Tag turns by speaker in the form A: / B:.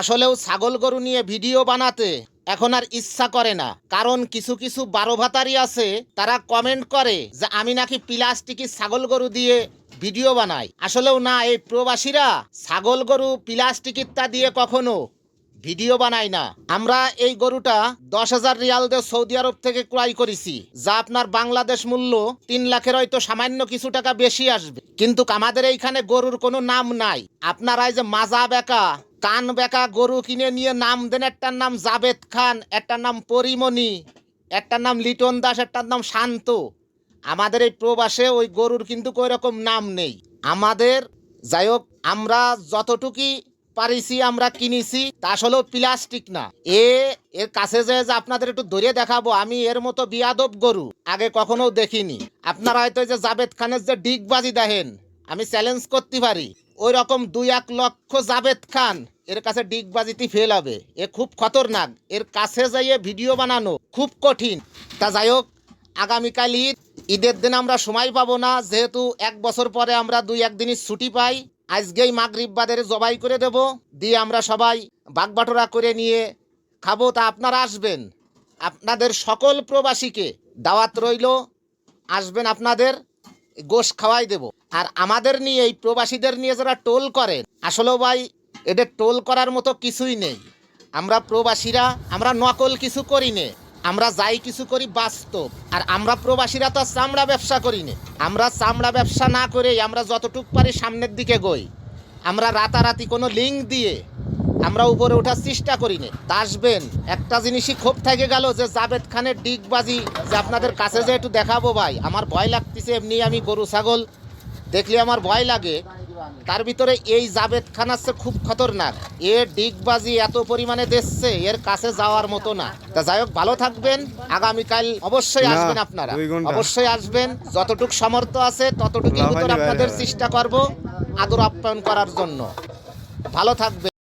A: আসলেও ছাগল গরু নিয়ে ভিডিও বানাতে এখন আর ইচ্ছা করে না। কারণ কিছু কিছু বারো ভাতারি আছে, তারা কমেন্ট করে যে আমি নাকি প্লাস্টিকি ছাগল গরু দিয়ে ভিডিও বানাই। আসলেও না, এই প্রবাসীরা ছাগল গরু প্লাস্টিক তা দিয়ে কখনো ভিডিও বানাই না। আমরা এই গরুটা দশ হাজার রিয়াল দিয়ে সৌদি আরব থেকে ক্রয় করেছি, যা আপনার বাংলাদেশ মূল্য তিন লাখের হয়তো সামান্য কিছু টাকা বেশি আসবে। কিন্তু আমাদের এইখানে গরুর কোনো নাম নাই। আপনারা এই যে মাজা বেকা, কান বেকা গরু কিনে নিয়ে নাম দেন, একটার নাম জাবেদ খান, একটার নাম পরিমণি, একটার নাম লিটন দাস, একটার নাম শান্ত। আমাদের এই প্রবাসে ওই গরুর কিন্তু ওই রকম নাম নেই। আমাদের, যাই হোক, আমরা যতটুকুই পারিছি আমরা কিনেছি তা আসলেও প্লাস্টিক না। এ, এর কাছে যে আপনাদের একটু ধরে দেখাবো, আমি এর মতো বিয়াদব গরু আগে কখনো দেখিনি। আপনারা হয়তো যে জাবেদ খানের যে ডিগবাজি দেখেন, আমি চ্যালেঞ্জ করতে পারি। ওই রকম দুই এক লক্ষ জাবেদ খান, এর কাছে ডিগবাজিতে ফেল হবে। এ খুব খতরনাক। এর কাছে যাইয়ে ভিডিও বানানো খুব কঠিন। তা যাই হোক আগামীকাল ঈদ ঈদের দিন আমরা সময় পাবো না, যেহেতু এক বছর পরে আমরা দুই একদিনই ছুটি পাই। আজকেই মাগরিব বাদের জবাই করে দেব, দিয়ে আমরা সবাই বাগবাটোরা করে নিয়ে খাব, তা আপনারা আসবেন। আপনাদের সকল প্রবাসীকে দাওয়াত রইল, আসবেন আপনাদের গোশ খাওয়াই দেব। আর আমাদের নিয়ে, এই প্রবাসীদের নিয়ে যারা টোল করেন, আসলেও ভাই, এদের টোল করার মতো কিছুই নেই। আমরা প্রবাসীরা, আমরা নকল কিছু করি নে। আমরা যাই কিছু করি বাস্তব। আর আমরা প্রবাসীরা তো চামড়া ব্যবসা করি নে আমরা চামড়া ব্যবসা না করেই আমরা যতটুক পারি সামনের দিকে গই। আমরা রাতারাতি কোনো লিঙ্ক দিয়ে আমরা উপরে ওঠার চেষ্টা করি নে আসবেন, একটা জিনিসই ক্ষোভ থেকে গেল যে জাবেদ খানের ডিগবাজি যে আপনাদের কাছে যে একটু দেখাবো ভাই, আমার ভয় লাগতেছে, এমনি আমি গরু, ছাগল দেখলে আমার ভয় লাগে। তার ভিতরে এই জাবেদ খান আছে খুব খতরনাক। এ ডিগবাজি এত পরিমাণে দেখছে এর কাছে যাওয়ার মতো না। তা যাই হোক ভালো থাকবেন। আগামীকাল অবশ্যই আসবেন আপনারা। অবশ্যই আসবেন। যতটুক সামর্থ্য আছে ততটুকুর ভিতরে আপনাদের চেষ্টা করব আদর আপ্যায়ন করার জন্য। ভালো থাকবেন।